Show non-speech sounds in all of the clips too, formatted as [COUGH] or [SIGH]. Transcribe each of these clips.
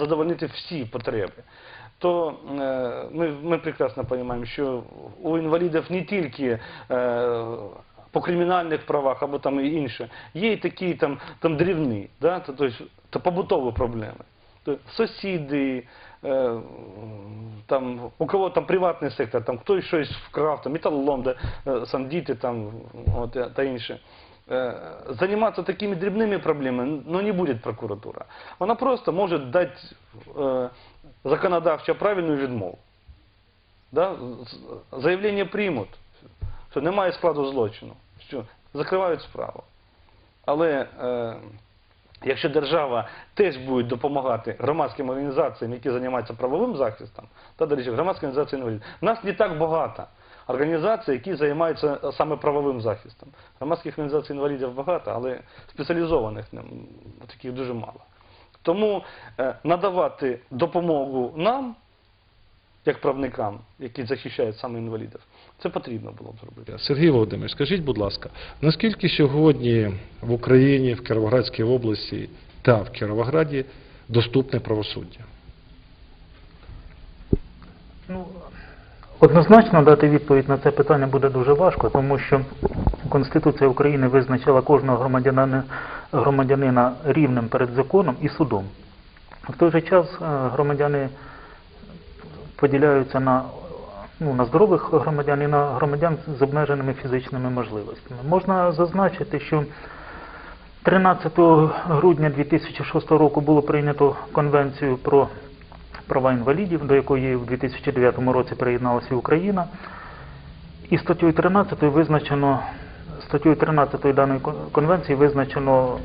задовольнити всі потреби. То е, ми, прекрасно розуміємо, що у інвалідів не тільки е, по кримінальних правах або там і інше, є і такі там, дрібні, да? то, то, то побутові проблеми. Сусіди, е, у кого там приватний сектор, там хтось щось вкрав, там металолом, е, сам діти там, та інше. Е, Заниматься такими дрібними проблемами, ну не буде прокуратура. Вона просто може дати е, законодавчо правильну відмову. Да? Заявлення приймуть, що немає складу злочину, що закривають справу. Але е, якщо держава теж буде допомагати громадським організаціям, які займаються правовим захистом, та до речі, громадська організація інвалідів, нас не так багато організацій, які займаються е, саме правовим захистом. Громадських організацій інвалідів багато, але спеціалізованих таких дуже мало. Тому е, надавати допомогу нам, як правникам, які захищають саме інвалідів, це потрібно було б зробити. Сергій Володимирович, скажіть, будь ласка, наскільки сьогодні в Україні, в Кіровоградській області та в Кіровограді доступне правосуддя? Ну, однозначно дати відповідь на це питання буде дуже важко, тому що Конституція України визначила кожного громадянина, рівним перед законом і судом. В той же час е, громадяни поділяються на, ну, на здорових громадян і на громадян з обмеженими фізичними можливостями. Можна зазначити, що 13 грудня 2006 року було прийнято Конвенцію про права інвалідів, до якої в 2009 році приєдналася Україна. І статтею 13 визначено статтею 13 даної конвенції визначено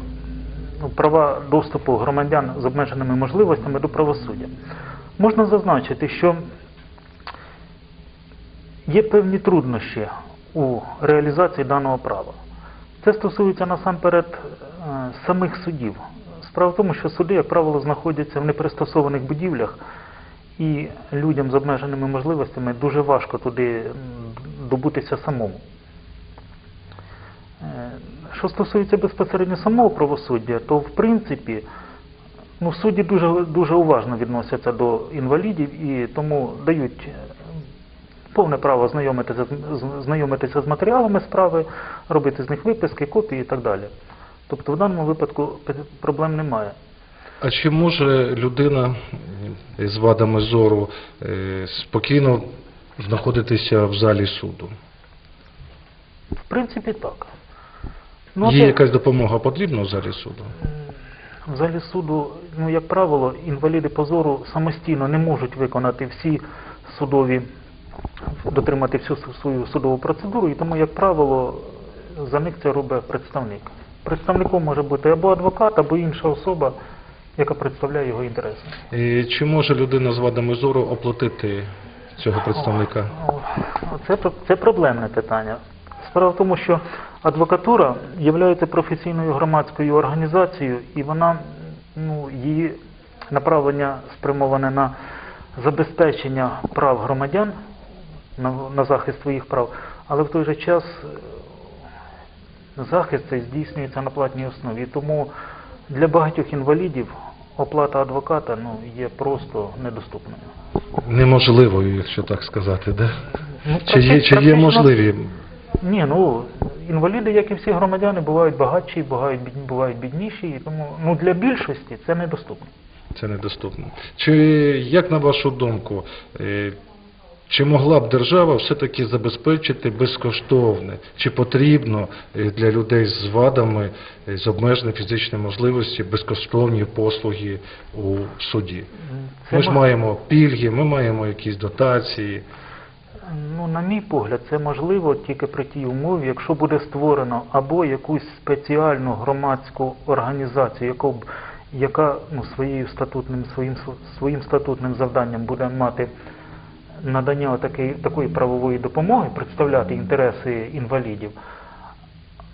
ну, права доступу громадян з обмеженими можливостями до правосуддя. Можна зазначити, що є певні труднощі у реалізації даного права. Це стосується насамперед е, самих судів. Справа в тому, що суди, як правило, знаходяться в непристосованих будівлях, і людям з обмеженими можливостями дуже важко туди добутися самому. Е, Що стосується безпосередньо самого правосуддя, то в принципі ну, судді дуже, дуже уважно відносяться до інвалідів і тому дають е, повне право знайомитися, знайомитися з матеріалами справи, робити з них виписки, копії і так далі. Тобто в даному випадку проблем немає. А чи може людина е, з вадами зору е, спокійно знаходитися в залі суду? В принципі, так. Ну, Є це- якась допомога потрібна в залі суду? В залі суду, ну, як правило, інваліди по зору самостійно не можуть виконати всі судові, дотримати всю свою судову процедуру, і тому, як правило, за них це робить представник. Представником може бути або адвокат, або інша особа, яка представляє його інтереси. І чи може людина з вадами зору оплатити цього представника? О, Це, це проблемне питання. Справа в тому, що адвокатура є професійною громадською організацією, і вона, ну, її направлення спрямоване на забезпечення прав громадян, на, на захист своїх прав, але в той же час е, захист цей здійснюється на платній основі. Тому для багатьох інвалідів оплата адвоката ну, є просто недоступною. Неможливою, якщо так сказати, да? Ну, Чи є, чи є можливі? Ні, ну інваліди, як і всі громадяни, бувають багатші, бувають бувають бідніші, і тому ну для більшості це недоступно. Це недоступно. Чи як на вашу думку, е, чи могла б держава все-таки забезпечити безкоштовне, чи потрібно е, для людей з вадами, е, з обмеженою фізичною можливості безкоштовні послуги у суді? Ми ж маємо пільги, ми маємо якісь дотації. Ну, на мій погляд, це можливо тільки при тій умові, якщо буде створено або якусь спеціальну громадську організацію, яку б, яка ну, своєю статутним, своїм, своїм статутним завданням буде мати надання такої, такої правової допомоги, представляти інтереси інвалідів.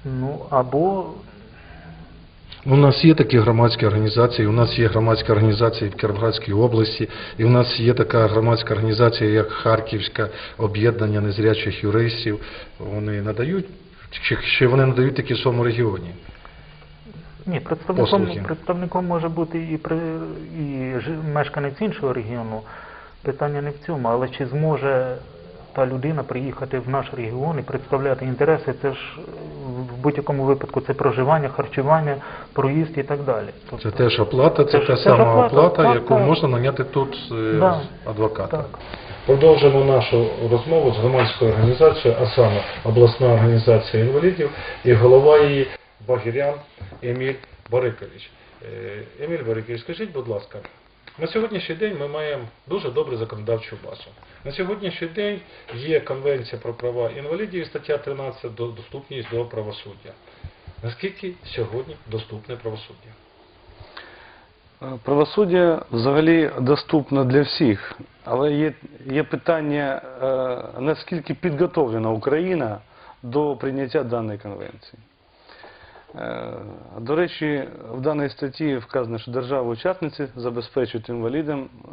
Ну, або У нас є такі громадські організації, у нас є громадська організація в Кіровоградській області, і у нас є така громадська організація, як Харківське об'єднання незрячих юристів. Вони надають, чи, чи вони надають такі в своєму регіоні? Ні, представником, представником може бути і, при, і мешканець іншого регіону. Питання не в цьому, але чи зможе та людина приїхати в наш регіон і представляти інтереси, це ж в будь-якому випадку це проживання, харчування, проїзд і так далі. Тобто, Це теж оплата, це, Це та ж сама оплата, оплата, так, яку так. можна наняти тут е, Да. з адвоката. Так. Продовжимо нашу розмову з громадською організацією, а саме обласна організація інвалідів і голова її Багірян Еміль Барикович. Е, Еміль Барикович, скажіть, будь ласка, на сьогоднішній день ми маємо дуже добру законодавчу базу. На сьогоднішній день є Конвенція про права інвалідів стаття 13 до доступність до правосуддя. Наскільки сьогодні доступне правосуддя? Е, Правосуддя взагалі доступно для всіх, але є, є питання, е, наскільки підготовлена Україна до прийняття даної конвенції. Е, До речі, в даній статті вказано, що держави-учасниці забезпечують інвалідам е,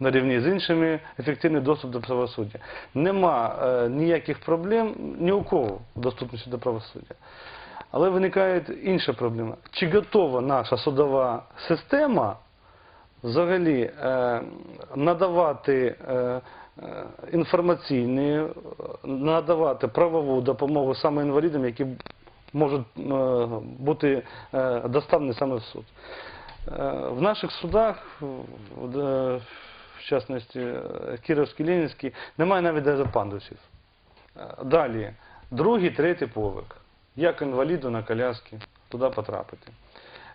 на рівні з іншими ефективний доступ до правосуддя. Нема е, ніяких проблем ні у кого в доступності до правосуддя. Але виникає інша проблема. Чи готова наша судова система взагалі надавати інформаційні, надавати правову допомогу саме інвалідам, які можуть е, бути е, доставлені саме в суд? Е, В наших судах, в, частності Кіровський, Ленінський, немає навіть даже пандусів. Е, Далі, другий, третій поверх. Як інваліду на коляски туди потрапити.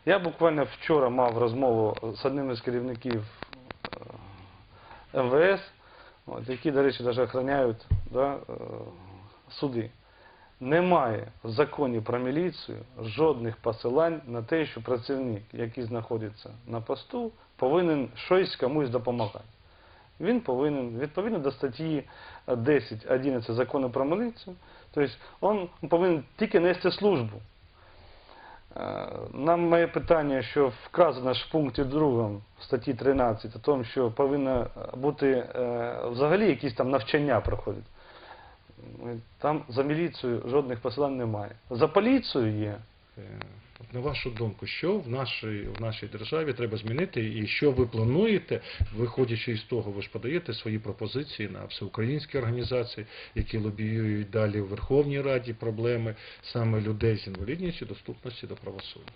Я буквально вчора мав розмову з одним із керівників МВС, які, до речі, навіть охороняють да, суди. Немає в законі про міліцію жодних посилань на те, що працівник, який знаходиться на посту, повинен щось комусь допомагати. Він повинен, відповідно до статті 10.11 закону про міліцію, тобто він повинен тільки нести службу. Е, Нам моє питання, що вказано ж в пункті 2 статті 13, о тому, що повинно бути е, взагалі якісь там навчання проходять. Там за міліцію жодних посилань немає. За поліцію є. Е, На вашу думку, що в нашій, в нашій державі треба змінити і що ви плануєте, виходячи із того, ви ж подаєте свої пропозиції на всеукраїнські організації, які лобіюють далі в Верховній Раді проблеми саме людей з інвалідністю, доступності до правосуддя.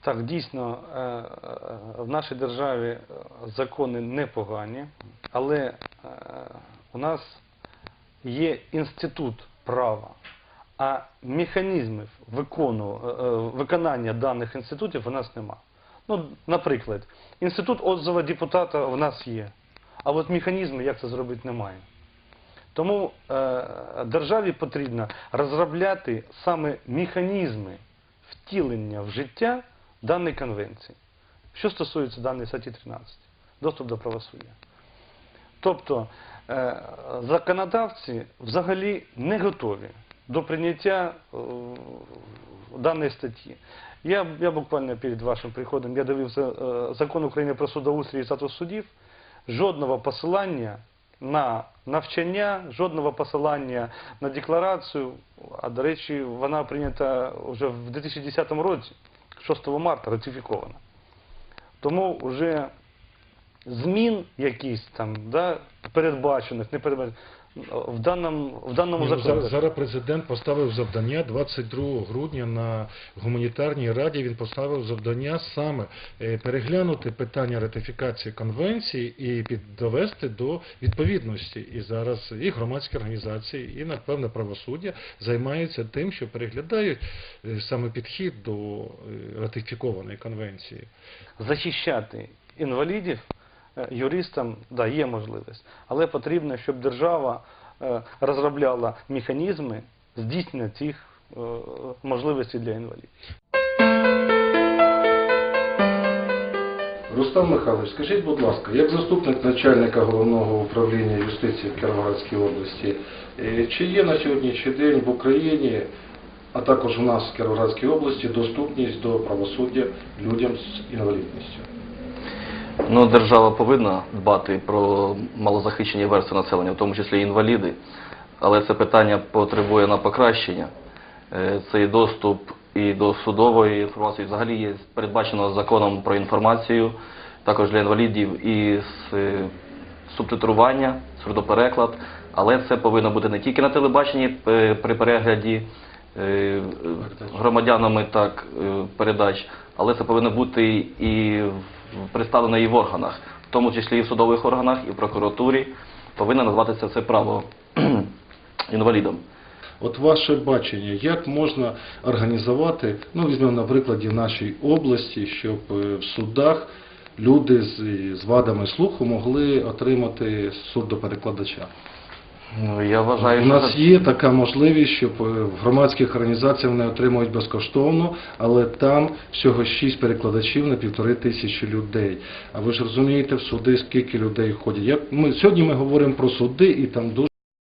Так, дійсно, е, е, в нашій державі закони непогані, але у нас є інститут права, а механізмів викону, е, е, виконання даних інститутів у нас нема. Ну, наприклад, інститут отзива депутата в нас є, а от механізми, як це зробити, немає. Тому е, державі потрібно розробляти саме механізми втілення в життя даної конвенції. Що стосується даної статті 13, доступ до правосуддя. Тобто законодавці взагалі не готові до прийняття е, даної статті. Я, я буквально перед вашим приходом я дивився е, закон України про судоустрій і статус суддів. Жодного посилання на навчання, жодного посилання на декларацію. А до речі, вона прийнята вже в 2010 році, 6 марта ратифікована. Тому вже змін якісь там, да, передбачених, не передбачених, в даному, в даному ну, законі. зараз, президент поставив завдання 22 грудня на гуманітарній раді. Він поставив завдання саме е, переглянути питання ратифікації конвенції і під- довести до відповідності. І зараз і громадські організації, і напевне правосуддя займаються тим, що переглядають е, саме підхід до е, ратифікованої конвенції. захищати інвалідів юристам да, є можливість, але потрібно, щоб держава е, розробляла механізми здійснення цих е, можливостей для інвалідів. Рустам Михайлович, скажіть, будь ласка, як заступник начальника головного управління юстиції в Кіровоградській області, е, чи є на сьогоднішній день в Україні, а також у нас в Кіровоградській області, доступність до правосуддя людям з інвалідністю? Ну, держава повинна дбати про малозахищені верстви населення, в тому числі інваліди, але це питання потребує на покращення. Е, Цей доступ і до судової інформації. Взагалі є передбачено законом про інформацію, також для інвалідів і е, субтитрування, сурдопереклад. Але це повинно бути не тільки на телебаченні е, при перегляді громадянами так передач, але це повинно бути і в- представлено і в органах, в тому числі і в судових органах, і в прокуратурі. Повинно називатися це право [CLEARS THROAT] інвалідом. От ваше бачення, як можна організувати, ну візьмемо на прикладі нашій області, щоб е, в судах люди з, з вадами слуху могли отримати сурдоперекладача? Ну, я вважаю, У що нас це- є така можливість, щоб е, в громадських організаціях вони отримують безкоштовно, але там всього 6 перекладачів на півтори тисячі людей. А ви ж розумієте, в суди скільки людей ходять. Як ми сьогодні ми говоримо про суди, і там дуже